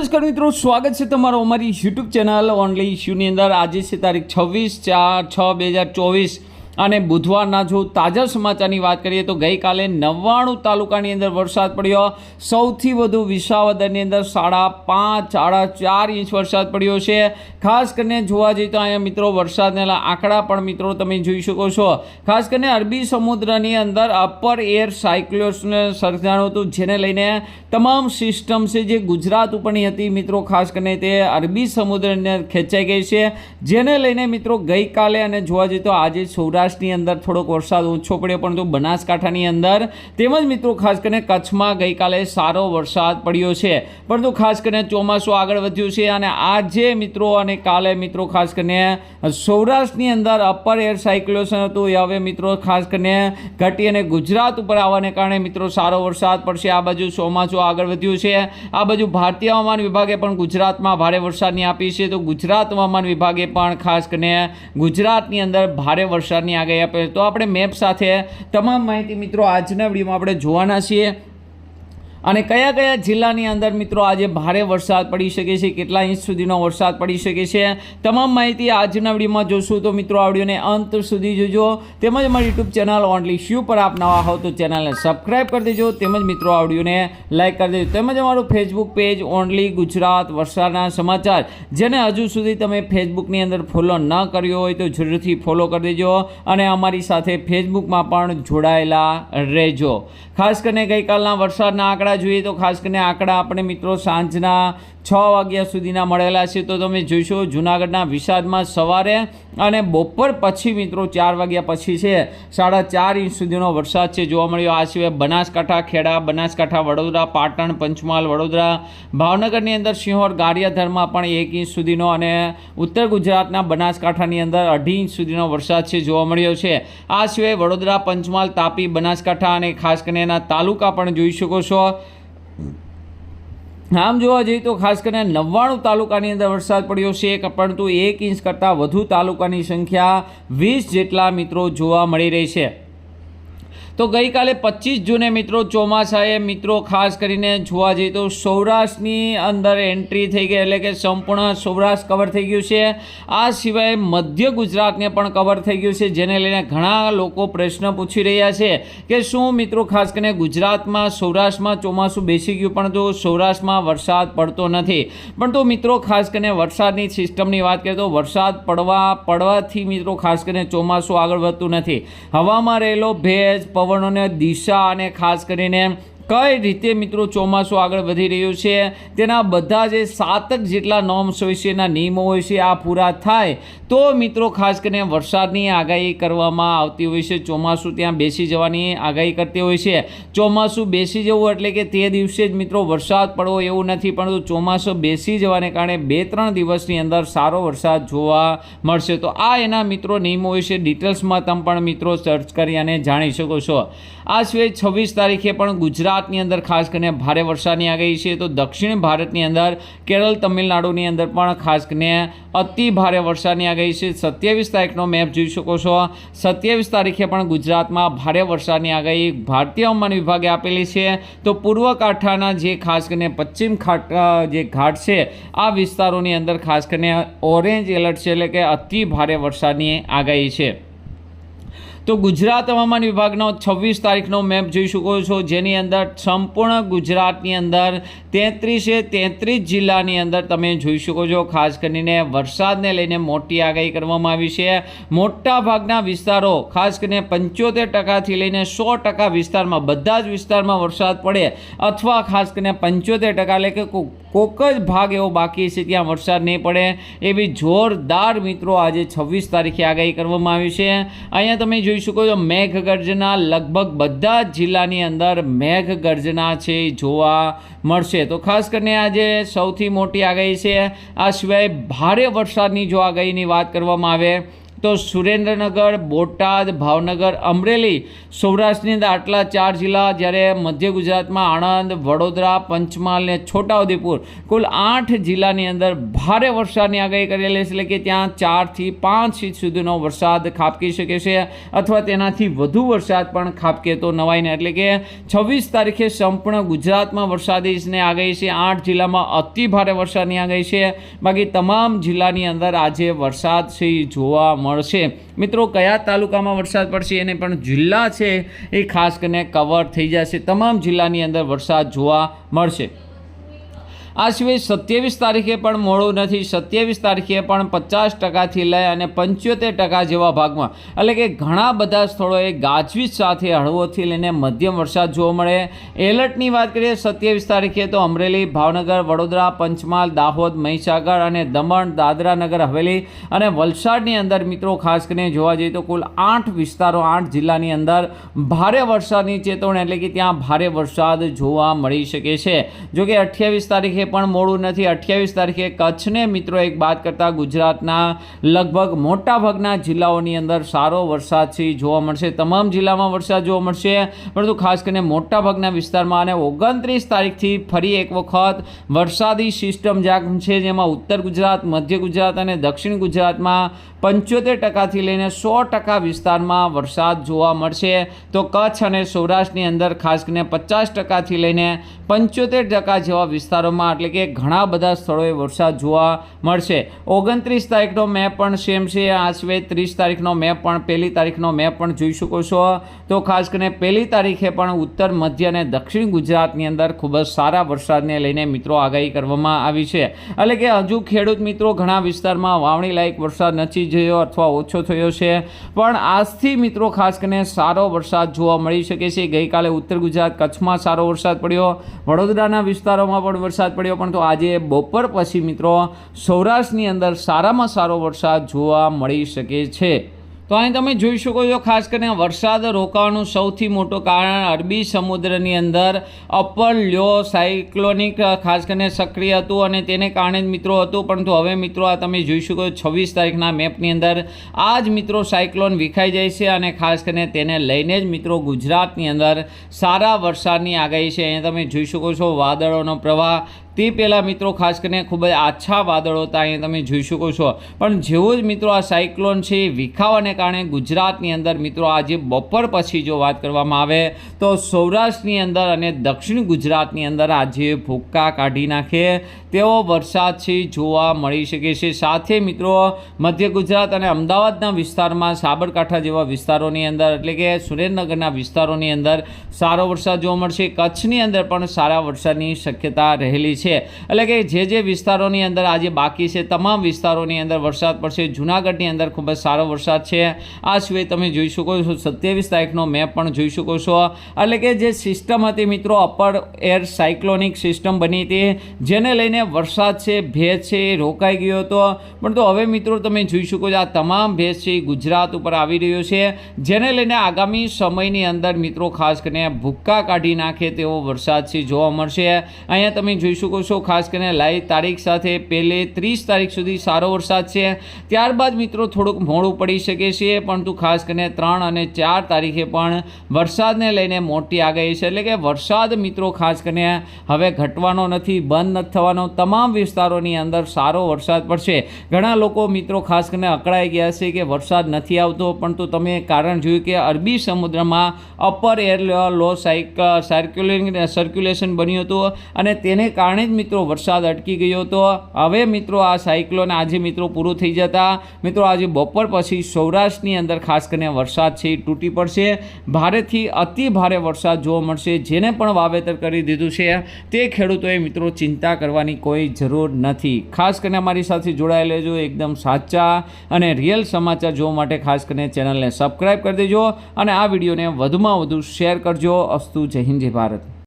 નમસ્કાર મિત્રો, સ્વાગત છે તમારો અમારી યુટ્યુબ ચેનલ ઓનલી ઇશ્યુની અંદર. આજે છે તારીખ છવ્વીસ ચાર છ બે હજાર ચોવીસ. અને બુધવારના જો તાજા સમાચારની વાત કરીએ તો ગઈકાલે નવ્વાણું તાલુકાની અંદર વરસાદ પડ્યો. સૌથી વધુ વિસાવદરની અંદર સાડા પાંચ, સાડા ચાર ઇંચ વરસાદ પડ્યો છે. ખાસ કરીને જોવા જઈએ તો અહીંયા મિત્રો વરસાદના આંકડા પણ મિત્રો તમે જોઈ શકો છો. ખાસ કરીને અરબી સમુદ્રની અંદર અપર એર સાયક્લોસને સર્જાણું હતું, જેને લઈને તમામ સિસ્ટમ છે જે ગુજરાત ઉપરની હતી મિત્રો, ખાસ કરીને તે અરબી સમુદ્રની અંદર ખેંચાઈ ગઈ છે. જેને લઈને મિત્રો ગઈકાલે અને જોવા જઈએ તો આજે સૌરાષ્ટ્રની અંદર થોડોક વરસાદ ઓછો પડ્યો, પરંતુ બનાસકાંઠાની અંદર તેમજ મિત્રો ખાસ કરીને કચ્છમાં ગઈકાલે સારો વરસાદ પડ્યો છે. પરંતુ ખાસ કરીને ચોમાસું આગળ વધ્યું છે અને આજે મિત્રો અને કાલે મિત્રો ખાસ કરીને સૌરાષ્ટ્રની અંદર અપર એર સાયક્લોશન હતું. એ હવે મિત્રો ખાસ કરીને ઘટી અને ગુજરાત ઉપર આવવાને કારણે મિત્રો સારો વરસાદ પડશે. આ બાજુ ચોમાસું આગળ વધ્યું છે. આ બાજુ ભારતીય હવામાન વિભાગે પણ ગુજરાતમાં ભારે વરસાદની આપી છે. તો ગુજરાત હવામાન વિભાગે પણ ખાસ કરીને ગુજરાતની અંદર ભારે વરસાદની આગાહી આપે તો આપણે મેપ સાથે તમામ માહિતી મિત્રો આજના વિડીયોમાં આપણે જોવાના છીએ. અને કયા કયા જિલ્લાની અંદર મિત્રો આજે ભારે વરસાદ પડી શકે છે, કેટલા ઇંચ સુધીનો વરસાદ પડી શકે છે, તમામ માહિતી આજના વિડીયોમાં જોશું. તો મિત્રો, આ અંત સુધી જોજો. તેમજ અમારી યુટ્યુબ ચેનલ ઓનલી શ્યુ પર આપ નવા હો તો ચેનલને સબસ્ક્રાઈબ કરી દેજો. તેમજ મિત્રો, આ લાઈક કરી દેજો. તેમજ અમારું ફેસબુક પેજ ઓનલી ગુજરાત વરસાદના સમાચાર, જેને હજુ સુધી તમે ફેસબુકની અંદર ફોલો ન કર્યો હોય તો જરૂરથી ફોલો કરી દેજો અને અમારી સાથે ફેસબુકમાં પણ જોડાયેલા રહેજો. ખાસ કરીને ગઈકાલના વરસાદના આંકડા જોઈએ તો ખાસ કરીને આંકડા આપણે મિત્રો સાંજના છ વાગ્યા સુધીના મળેલા છે. તો તમે જોઈશો જુનાગઢના વિષાદમાં સવારે અને બપોર પછી મિત્રો ચાર વાગ્યા પછી છે, સાડા ચાર ઇંચ સુધીનો વરસાદ છે જોવા મળ્યો. આ સિવાય બનાસકાંઠા, ખેડા, બનાસકાંઠા, વડોદરા, પાટણ, પંચમહાલ, વડોદરા, ભાવનગરની અંદર સિંહોર, ગારિયાધરમાં પણ એક ઇંચ સુધીનો અને ઉત્તર ગુજરાતના બનાસકાંઠાની અંદર અઢી ઇંચ સુધીનો વરસાદ છે જોવા મળ્યો છે. આ સિવાય વડોદરા, પંચમહાલ, તાપી, બનાસકાંઠા અને ખાસ કરીને એના તાલુકા પણ જોઈ શકો છો. આમ જોવા જઈએ તો ખાસ કરીને નવ્વાણું તાલુકાની અંદર વરસાદ પડ્યો છે, પરંતુ એક ઇંચ કરતાં વધુ તાલુકાની સંખ્યા વીસ જેટલા મિત્રો જોવા મળી રહી છે. તો ગઈકાલે પચીસ જૂને મિત્રો ચોમાસાએ મિત્રો ખાસ કરીને જોવા જઈએ તો સૌરાષ્ટ્રની અંદર એન્ટ્રી થઈ ગઈ, એટલે કે સંપૂર્ણ સૌરાષ્ટ્ર કવર થઈ ગયું છે. આ સિવાય મધ્ય ગુજરાતને પણ કવર થઈ ગયું છે, જેને લઈને ઘણા લોકો પ્રશ્ન પૂછી રહ્યા છે કે શું મિત્રો ખાસ કરીને ગુજરાતમાં સૌરાષ્ટ્રમાં ચોમાસું બેસી ગયું, પણ તો સૌરાષ્ટ્રમાં વરસાદ પડતો નથી. પણ તો મિત્રો ખાસ કરીને વરસાદની સિસ્ટમની વાત કરીએ તો વરસાદ પડવા, પડવાથી મિત્રો ખાસ કરીને ચોમાસું આગળ વધતું નથી. હવામાં રહેલો ભેજ પવનોને દિશા અને ખાસ કરીને કઈ રીતે મિત્રો ચોમાસું આગળ વધી રહ્યું છે? તેના બધા જે સાતક જેટલા નોર્મ્સ હોય છે એના નિયમો હોય છે, આ પૂરા થાય તો મિત્રો ખાસ કરીને વરસાદની આગાહી કરવામાં આવતી હોય છે. ચોમાસું ત્યાં બેસી જવાની આગાહી કરતી હોય છે. ચોમાસું બેસી જવું એટલે કે તે દિવસે જ મિત્રો વરસાદ પડવો એવું નથી, પરંતુ ચોમાસું બેસી જવાને કારણે બે ત્રણ દિવસની અંદર સારો વરસાદ જોવા મળશે. તો આ એના મિત્રો નિયમો હોય છે. ડિટેલ્સમાં તમે પણ મિત્રો સર્ચ કરી અને જાણી શકો છો. આ સિવાય છવ્વીસ તારીખે પણ ગુજરાતની અંદર, ખાસ કરીને ભારે વરસાદની આગાહી છે, તો દક્ષિણ ભારતની અંદર, કેરળ, તમિલનાડુની અંદર પણ ખાસ કરીને અતિ ભારે વરસાદની આગાહી છે. સત્યાવીસ તારીખનો મેપ જોઈ શકો છો. સત્યાવીસ તારીખે પણ ગુજરાતમાં ભારે વરસાદની આગાહી ભારતીય હવામાન વિભાગે આપેલી છે. તો પૂર્વ કાંઠાના જે ખાસ કરીને પશ્ચિમ ખાટ જે ઘાટ છે, આ વિસ્તારોની અંદર ખાસ કરીને ઓરેન્જ એલર્ટ છે, એટલે કે અતિ ભારે વરસાદની આગાહી છે. તો ગુજરાત હવામાન વિભાગનો છવ્વીસ તારીખનો મેપ જોઈ શકો છો, જેની અંદર સંપૂર્ણ ગુજરાતની અંદર તેત્રીસે તેત્રીસ જિલ્લાની અંદર તમે જોઈ શકો છો, ખાસ કરીને વરસાદને લઈને મોટી આગાહી કરવામાં આવી છે. મોટા ભાગના વિસ્તારો, ખાસ કરીને પંચોતેર ટકાથી લઈને સો ટકા વિસ્તારમાં, બધા જ વિસ્તારમાં વરસાદ પડે અથવા ખાસ કરીને પંચોતેર ટકા એટલે કે કોક જ ભાગ એવો બાકી છે ત્યાં વરસાદ નહીં પડે. એવી જોરદાર મિત્રો આજે છવ્વીસ તારીખે આગાહી કરવામાં આવી છે. અહીંયા તમે જોઈ શકો છો મેઘગર્જના લગભગ બધા જ જિલ્લાની અંદર મેઘગર્જના છે જોવા મળશે. તો ખાસ કરીને આજે સૌથી મોટી આગાહી છે. આ સિવાય ભારે વરસાદની જો આગાહીની વાત કરવામાં આવે તો સુરેન્દ્રનગર, બોટાદ, ભાવનગર, અમરેલી, સૌરાષ્ટ્રની અંદર આટલા ચાર જિલ્લા જ્યારે મધ્ય ગુજરાતમાં આણંદ, વડોદરા, પંચમહાલ ને છોટાઉદેપુર, કુલ આઠ જિલ્લાની અંદર ભારે વરસાદની આગાહી કરેલી એટલે કે ત્યાં ચારથી પાંચ ઇંચ સુધીનો વરસાદ ખાબકી શકે છે અથવા તેનાથી વધુ વરસાદ પણ ખાબકે તો નવાઈને એટલે કે છવ્વીસ તારીખે સંપૂર્ણ ગુજરાતમાં વરસાદીને આગાહી છે. આઠ જિલ્લામાં અતિ ભારે વરસાદની આગાહી છે. બાકી તમામ જિલ્લાની અંદર આજે વરસાદ છે જોવા જોવા મળશે. મિત્રો, કયા તાલુકામાં વરસાદ પડશે એને પણ જિલ્લા છે એ ખાસ કરીને કવર થઈ જશે. તમામ જિલ્લાની અંદર વરસાદ જોવા મળશે. આ સિવાય સત્યાવીસ તારીખે પણ મોડું નથી. સત્યાવીસ તારીખે પણ પચાસ ટકાથી લઈ અને પંચોતેર ટકા જેવા ભાગમાં. એટલે કે ઘણા બધા સ્થળોએ ગાજવીજ સાથે હળવોથી લઈને મધ્યમ વરસાદ જોવા મળે. એલર્ટની વાત કરીએ સત્યાવીસ તારીખે તો અમરેલી, ભાવનગર, વડોદરા, પંચમહાલ, દાહોદ, મહીસાગર અને દમણ, દાદરા નગર, હવેલી અને વલસાડની અંદર મિત્રો ખાસ કરીને જોવા જઈએ તો કુલ આઠ વિસ્તારો, આઠ જિલ્લાની અંદર ભારે વરસાદની ચેતવણી એટલે કે ત્યાં ભારે વરસાદ જોવા મળી શકે છે. જોકે અઠ્યાવીસ તારીખે પણ મોડું નથી. અઠ્યાવીસ તારીખે કચ્છને મિત્રો એક બાદ કરતાં ગુજરાતના લગભગ મોટાભાગના જિલ્લાઓની અંદર સારો વરસાદ છે, જોવા મળશે. તમામ જિલ્લામાં વરસાદ જોવા મળશે, પરંતુ ખાસ કરીને મોટાભાગના વિસ્તારમાં અને ઓગણત્રીસ તારીખથી ફરી એક વખત વરસાદી સિસ્ટમ જાગ છે, જેમાં ઉત્તર ગુજરાત, મધ્ય ગુજરાત અને દક્ષિણ ગુજરાતમાં પંચોતેર ટકાથી લઈને સો ટકા વિસ્તારમાં વરસાદ જોવા મળશે. તો કચ્છ અને સૌરાષ્ટ્રની અંદર ખાસ કરીને પચાસ ટકાથી લઈને પંચોતેર ટકા જેવા વિસ્તારોમાં એટલે કે ઘણા બધા સ્થળોએ વરસાદ જોવા મળશે. ઓગણત્રીસ તારીખનો મેપ પણ સેમ છે. આ સિવાય ત્રીસ તારીખનો મેપ પણ, પહેલી તારીખનો મેપ પણ જોઈ શકો છો. તો ખાસ કરીને પહેલી તારીખે પણ ઉત્તર, મધ્ય અને દક્ષિણ ગુજરાતની અંદર ખૂબ જ સારા વરસાદને લઈને મિત્રો આગાહી કરવામાં આવી છે. એટલે કે હજુ ખેડૂત મિત્રો ઘણા વિસ્તારમાં વાવણી લાયક વરસાદ નથી થયો અથવા ઓછો થયો છે. પણ આજથી મિત્રો ખાસ કરીને સારો વરસાદ જોવા મળી શકે છે. ગઈકાલે ઉત્તર ગુજરાત કચ્છમાં સારો વરસાદ પડ્યો. વડોદરાના વિસ્તારોમાં પણ વરસાદ પડ્યો, પણ તો આજે બપોર પછી મિત્રો સૌરાષ્ટ્રની અંદર સારામાં સારો વરસાદ જોવા મળી શકે છે. તો અહીં તમે જોઈ શકો છો, ખાસ કરીને વરસાદ રોકાવાનું સૌથી મોટું કારણ અરબી સમુદ્રની અંદર અપર લ્યો સાયક્લોનિક ખાસ કરીને સક્રિય હતું અને તેને કારણે જ મિત્રો હતું. પરંતુ હવે મિત્રો આ તમે જોઈ શકો છો, છવ્વીસ તારીખના મેપની અંદર આ જ મિત્રો સાયક્લોન વિખાઈ જાય છે અને ખાસ કરીને તેને લઈને જ મિત્રો ગુજરાતની અંદર સારા વરસાદની આગાહી છે. અહીંયા તમે જોઈ શકો છો, વાદળોનો પ્રવાહ તે પહેલાં મિત્રો ખાસ કરીને ખૂબ જ આછા વાદળો હતા, અહીંયા તમે જોઈ શકો છો. પણ જેવો જ મિત્રો આ સાયક્લોન છે વિખાવાને કારણે ગુજરાતની અંદર મિત્રો આજે બપોર પછી જો વાત કરવામાં આવે, તો સૌરાષ્ટ્રની અંદર અને દક્ષિણ ગુજરાતની અંદર આજે ભૂક્કા કાઢી નાખે, તેવો વરસાદ છે, જોવા મળી શકે છે. સાથે મિત્રો, મધ્ય ગુજરાત અને અમદાવાદના વિસ્તારમાં સાબરકાંઠા જેવા વિસ્તારોની અંદર, એટલે કે સુરેન્દ્રનગરના વિસ્તારોની અંદર સારો વરસાદ જોવા મળશે. કચ્છની અંદર પણ સારા વરસાદની શક્યતા રહેલી છે. એટલે કે જે જે વિસ્તારોની અંદર આજે બાકી છે, તમામ વિસ્તારોની અંદર વરસાદ પડશે. જૂનાગઢની અંદર ખૂબ જ સારો વરસાદ છે. આ સિવાય તમે જોઈ શકો છો, સત્યાવીસ તારીખનો મેપ પણ જોઈ શકો છો. એટલે કે જે સિસ્ટમ હતી મિત્રો, અપર એર સાયક્લોનિક સિસ્ટમ બની હતી, જેને લઈને વરસાદ છે, ભેજ છે, એ રોકાઈ ગયો હતો. પણ તો હવે મિત્રો તમે જોઈ શકો છો, આ તમામ ભેજ છે ગુજરાત ઉપર આવી રહ્યો છે. જેને લઈને આગામી સમયની અંદર મિત્રો ખાસ કરીને ભૂક્કા કાઢી નાખે તેવો વરસાદ છે, જોવા મળશે. અહીંયા તમે જોઈ શકો છો ખાસ કરીને લાઈવ તારીખ સાથે પહેલે ત્રીસ તારીખ સુધી સારો વરસાદ છે. ત્યારબાદ મિત્રો થોડુંક મોડું પડી શકે છે, પરંતુ ખાસ કરીને ત્રણ અને ચાર તારીખે પણ વરસાદને લઈને મોટી આગાહી છે. એટલે કે વરસાદ મિત્રો ખાસ કરીને હવે ઘટવાનો નથી, બંધ નથી થવાનો. તમામ વિસ્તારોની અંદર સારો વરસાદ પડશે. ઘણા લોકો મિત્રો ખાસ કરીને અકળાઈ ગયા છે કે વરસાદ નથી આવતો, પરંતુ તમે કારણ જોયું કે અરબી સમુદ્રમાં અપર એર લો સાઇક સર્ક્યુલેટિંગ સર્ક્યુલેશન બન્યું હતું અને તેને કારણે જ મિત્રો વરસાદ અટકી ગયો હતો હવે મિત્રો આ સાયક્લોન આજે મિત્રો પૂરું થઈ જતા. મિત્રો આજે બપોર પછી સૌરાષ્ટ્રની અંદર ખાસ કરીને વરસાદ છે એ તૂટી પડશે. ભારેથી અતિ ભારે વરસાદ જોવા મળશે. જેને પણ વાવેતર કરી દીધું છે તે ખેડૂતોએ મિત્રો ચિંતા કરવાની કોઈ જરૂર નથી. ખાસ કરીને અમારી સાથે જોડાયેલ રહેજો એકદમ સાચા અને રિયલ સમાચાર જોવા માટે ખાસ કરીને ચેનલને સબસ્ક્રાઈબ કરી દેજો અને આ વિડીયોને વધુમાં વધુ શેર કરજો. અસ્તુ જય હિન્દ, જય ભારત.